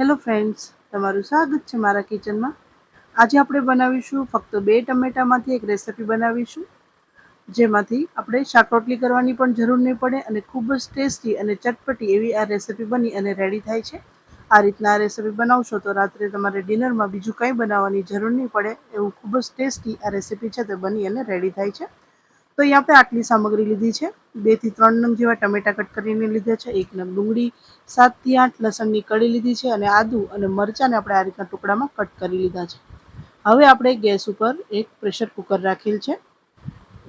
Hello friends તમારું સ્વાગત છે મારા કિચનમાં આજે આપણે બનાવીશું ફક્ત બે ટમેટામાંથી એક રેસિપી બનાવીશું, જેમાંથી આપણે શાક રોટલી કરવાની પણ જરૂર નહીં પડે અને ખૂબ જ ટેસ્ટી અને ચટપટી એવી આ રેસિપી બની અને રેડી થાય છે. આ રીતના આ રેસિપી બનાવશો તો રાત્રે તમારે ડિનરમાં બીજું કંઈ બનાવવાની જરૂર નહીં પડે, એવું ખૂબ જ ટેસ્ટી આ રેસિપી છે તે બની અને રેડી થાય છે. તો અહીં આપણે આટલી સામગ્રી લીધી છે. બેથી ત્રણ નંગ જેવા ટમેટા કટ કરીને લીધા છે, એક નંગ ડુંગળી સાતથી આઠ લસણની કળી લીધી છે અને આદુ અને મરચાંને આપણે આ રીતના ટુકડામાં કટ કરી લીધા છે. હવે આપણે ગેસ ઉપર એક પ્રેશર કુકર રાખેલ છે.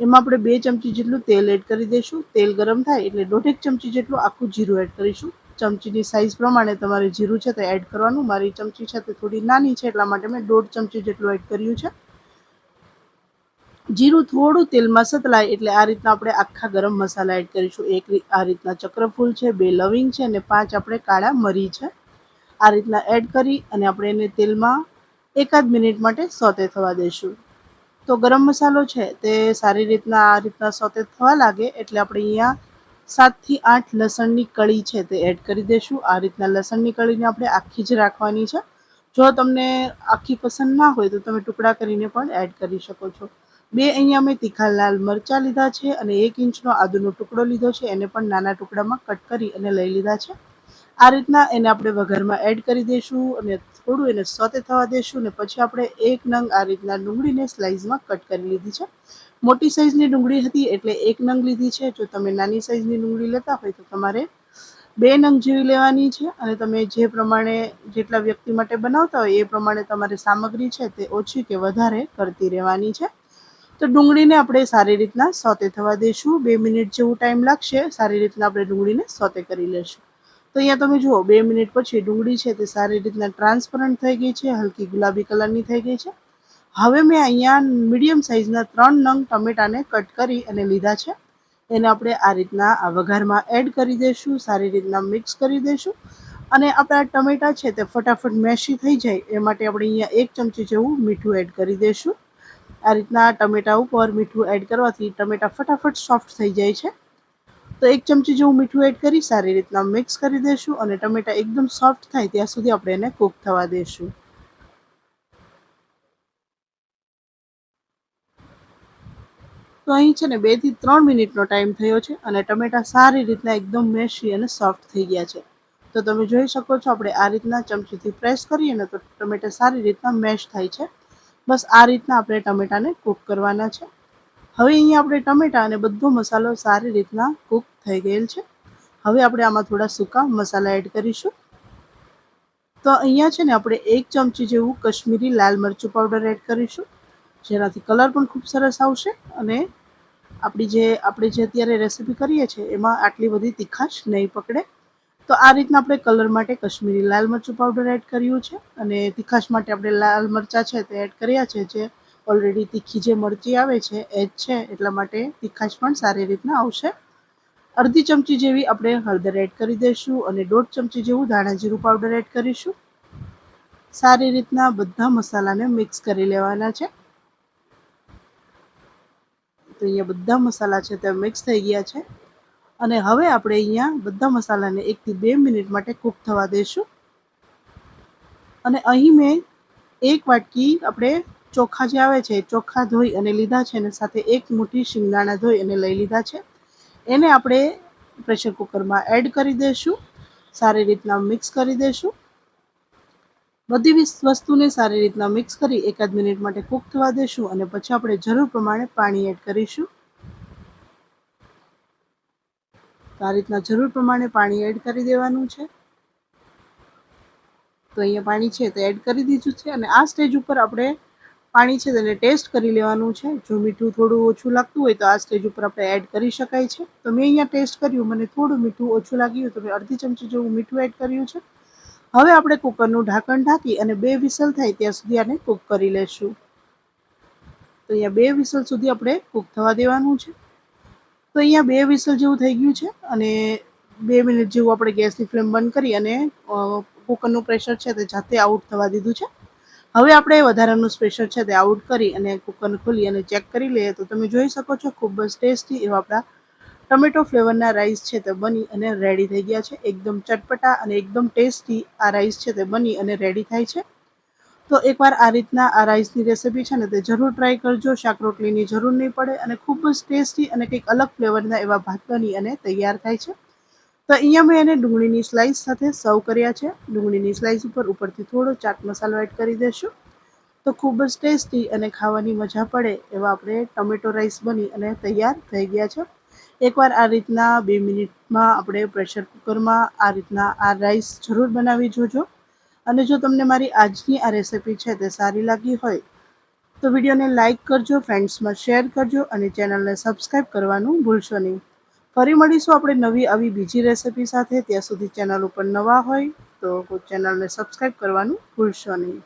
એમાં આપણે બે ચમચી જેટલું તેલ એડ કરી દઈશું. તેલ ગરમ થાય એટલે દોઢેક ચમચી જેટલું આખું જીરું એડ કરીશું. ચમચીની સાઇઝ પ્રમાણે તમારે જીરું છે તે એડ કરવાનું. મારી ચમચી છે તે થોડી નાની છે, એટલા માટે મેં દોઢ ચમચી જેટલું એડ કર્યું છે. જીરું થોડું તેલમાં સતલાય એટલે આ રીતના આપણે આખા ગરમ મસાલા એડ કરીશું. એક આ રીતના ચક્રફૂલ છે, બે લવિંગ છે અને પાંચ આપણે કાળા મરી છે. આ રીતના એડ કરી અને આપણે એને તેલમાં એકાદ મિનિટ માટે સોતે થવા દઈશું તો ગરમ મસાલો છે તે સારી રીતના આ રીતના સોતે થવા લાગે એટલે આપણે અહીંયા સાતથી આઠ લસણની કળી છે તે એડ કરી દઈશું આ રીતના લસણની કળીને આપણે આખી જ રાખવાની છે. જો તમને આખી પસંદ ના હોય તો તમે ટુકડા કરીને પણ એડ કરી શકો છો. બે અહીંયા મેં તીખા લાલ મરચાં લીધા છે અને એક ઇંચનો આદુનો ટુકડો લીધો છે. એને પણ નાના ટુકડામાં કટ કરી અને લઈ લીધા છે. આ રીતના એને આપણે વઘારમાં એડ કરી દઈશું અને થોડું એને સોતે થવા દઈશું અને પછી આપણે એક નંગ આ રીતના ડુંગળીને સ્લાઇસમાં કટ કરી લીધી છે. મોટી સાઇઝની ડુંગળી હતી એટલે એક નંગ લીધી છે. જો તમે નાની સાઇઝની ડુંગળી લેતા હોય તો તમારે બે નંગ જેવી લેવાની છે અને તમે જે પ્રમાણે જેટલા વ્યક્તિ માટે બનાવતા હોય એ પ્રમાણે તમારે સામગ્રી છે તે ઓછી કે વધારે કરતી રહેવાની છે. તો ડુંગળીને આપણે સારી રીતના સોતે થવા દઈશું. બે મિનિટ જેવું ટાઈમ લાગશે. સારી રીતના આપણે ડુંગળીને સોતે કરી લઈશું તો અહીંયા તમે જુઓ, બે મિનિટ પછી ડુંગળી છે તે સારી રીતના ટ્રાન્સપરન્ટ થઈ ગઈ છે, હલકી ગુલાબી કલરની થઈ ગઈ છે. હવે મેં અહીંયા મીડિયમ સાઇઝના ત્રણ નંગ ટમેટાને કટ કરી અને લીધા છે. એને આપણે આ રીતના આ વઘારમાં એડ કરી દઈશું, સારી રીતના મિક્સ કરી દઈશું. અને આપણા ટમેટા છે તે ફટાફટ મેશી થઈ જાય, એ માટે આપણે અહીંયા એક ચમચી જેવું મીઠું એડ કરી દઈશું. આ રીતના ટમેટા ઉપર મીઠું એડ કરવાથી ટમેટા ફટાફટ સોફ્ટ થઈ જાય છે. તો એક ચમચી જેવું મીઠું એડ કરી સારી રીતના મિક્સ કરી દઈશું અને ટમેટા એકદમ સોફ્ટ થાય ત્યાં સુધી આપણે એને કૂક થવા દઈશું તો અહીં છે ને બેથી ત્રણ મિનિટનો ટાઈમ થયો છે અને ટમેટા સારી રીતના એકદમ મેશી અને સોફ્ટ થઈ ગયા છે. તો તમે જોઈ શકો છો આપણે આ રીતના ચમચીથી પ્રેસ કરીએ ને તો ટમેટા સારી રીતના મેશ થાય છે. બસ આ રીતના આપણે ટમેટાને કૂક કરવાના છે. હવે અહીંયા આપણે ટમેટા અને બધો મસાલો સારી રીતના કૂક થઈ ગયેલ છે. હવે આપણે આમાં થોડા સૂકા મસાલા એડ કરીશું. તો અહીંયા છે ને આપણે એક ચમચી જેવું કશ્મીરી લાલ મરચું પાવડર એડ કરીશું. જેનાથી કલર પણ ખૂબ સરસ આવશે અને આપણી જે, આપણે જે અત્યારે રેસીપી કરીએ છીએ, એમાં આટલી બધી તીખાશ નહીં પકડે. તો આ રીતના આપણે કલર માટે કશ્મીરી લાલ મરચું પાવડર એડ કર્યું છે અને તીખાશ માટે આપણે લાલ મરચાં છે તે એડ કર્યા છે, જે ઓલરેડી તીખી જે મરચી આવે છે એ જ છે, એટલા માટે તીખાશ પણ સારી રીતના આવશે. અડધી ચમચી જેવી આપણે હળદર એડ કરી દઈશું અને દોઢ ચમચી જેવું ધાણા જીરું પાવડર એડ કરીશું. સારી રીતના બધા મસાલાને મિક્સ કરી લેવાના છે. તો અહીંયા બધા મસાલા છે તે મિક્સ થઈ ગયા છે. અને હવે આપણે અહીંયા બધા મસાલાને એકથી બે મિનિટ માટે કૂક થવા દઈશું અને અહીં મેં એક વાટકી આપણે ચોખા જે આવે છે, ચોખા ધોઈ અને લીધા છે અને સાથે એક મુઠ્ઠી શિંગદાણા ધોઈ અને લઈ લીધા છે. એને આપણે પ્રેશર કુકરમાં એડ કરી દઈશું સારી રીતના મિક્સ કરી દઈશું બધી વસ્તુને સારી રીતના મિક્સ કરી એકાદ મિનિટ માટે કૂક થવા દઈશું અને પછી આપણે જરૂર પ્રમાણે પાણી એડ કરીશું. તો આ રીતના જરૂર પ્રમાણે પાણી એડ કરી દેવાનું છે. તો અહીંયા પાણી છે તે એડ કરી દીધું છે અને આ સ્ટેજ ઉપર આપણે પાણી છે તેને ટેસ્ટ કરી લેવાનું છે. જો મીઠું થોડું ઓછું લાગતું હોય તો આ સ્ટેજ ઉપર આપણે એડ કરી શકાય છે. તો મેં અહીંયા ટેસ્ટ કર્યું, મને થોડું મીઠું ઓછું લાગ્યું તો મેં અડધી ચમચી જેવું મીઠું એડ કર્યું છે. હવે આપણે કુકરનું ઢાંકણ ઢાંકી અને બે વિસલ થાય ત્યાં સુધી આને કૂક કરી લેશું. તો અહીંયા બે વિસલ સુધી આપણે કૂક થવા દેવાનું છે. તો અહીંયા બે વિસલ જેવું થઈ ગયું છે અને બે મિનિટ જેવું આપણે ગેસની ફ્લેમ બંધ કરી અને કુકરનું પ્રેશર છે તે જાતે આઉટ થવા દીધું છે. હવે આપણે વધારાનું પ્રેશર છે તે આઉટ કરી અને કુકરને ખોલી અને ચેક કરી લઈએ. તો તમે જોઈ શકો છો ખૂબ જ ટેસ્ટી એવા આપણા ટમેટો ફ્લેવરના રાઈસ છે તે બની અને રેડી થઈ ગયા છે. એકદમ ચટપટા અને એકદમ ટેસ્ટી આ રાઈસ છે તે બની અને રેડી થાય છે. તો એકવાર આ રીતના આ રાઈસની રેસિપી છે ને તે જરૂર ટ્રાય કરજો. શાક રોટલીની જરૂર નહીં પડે અને ખૂબ જ ટેસ્ટી અને કંઈક અલગ ફ્લેવરના એવા ભાત બની અને તૈયાર થાય છે. તો અહીંયા મેં એને ડુંગળીની સ્લાઇસ સાથે સર્વ કર્યા છે. ડુંગળીની સ્લાઇસ ઉપર ઉપરથી થોડો ચાટ મસાલો એડ કરી દેશું. તો ખૂબ જ ટેસ્ટી અને ખાવાની મજા પડે એવા આપણે ટમેટો રાઈસ બની અને તૈયાર થઈ ગયા છે. એકવાર આ રીતના બે મિનિટમાં આપણે પ્રેશર કુકરમાં આ રીતના આ રાઈસ જરૂર બનાવી જોજો. અને જો તમને મારી આજની આ રેસિપી છે તે સારી લાગી હોય, તો વિડીયોને લાઇક કરજો, ફ્રેન્ડ્સમાં શેર કરજો અને ચેનલને સબસ્ક્રાઈબ કરવાનું ભૂલશો નહીં. ફરી મળીશું આપણે નવી આવી બીજી રેસિપી સાથે. ત્યાં સુધી ચેનલ ઉપર નવા હોય તો ચેનલને સબસ્ક્રાઈબ કરવાનું ભૂલશો નહીં.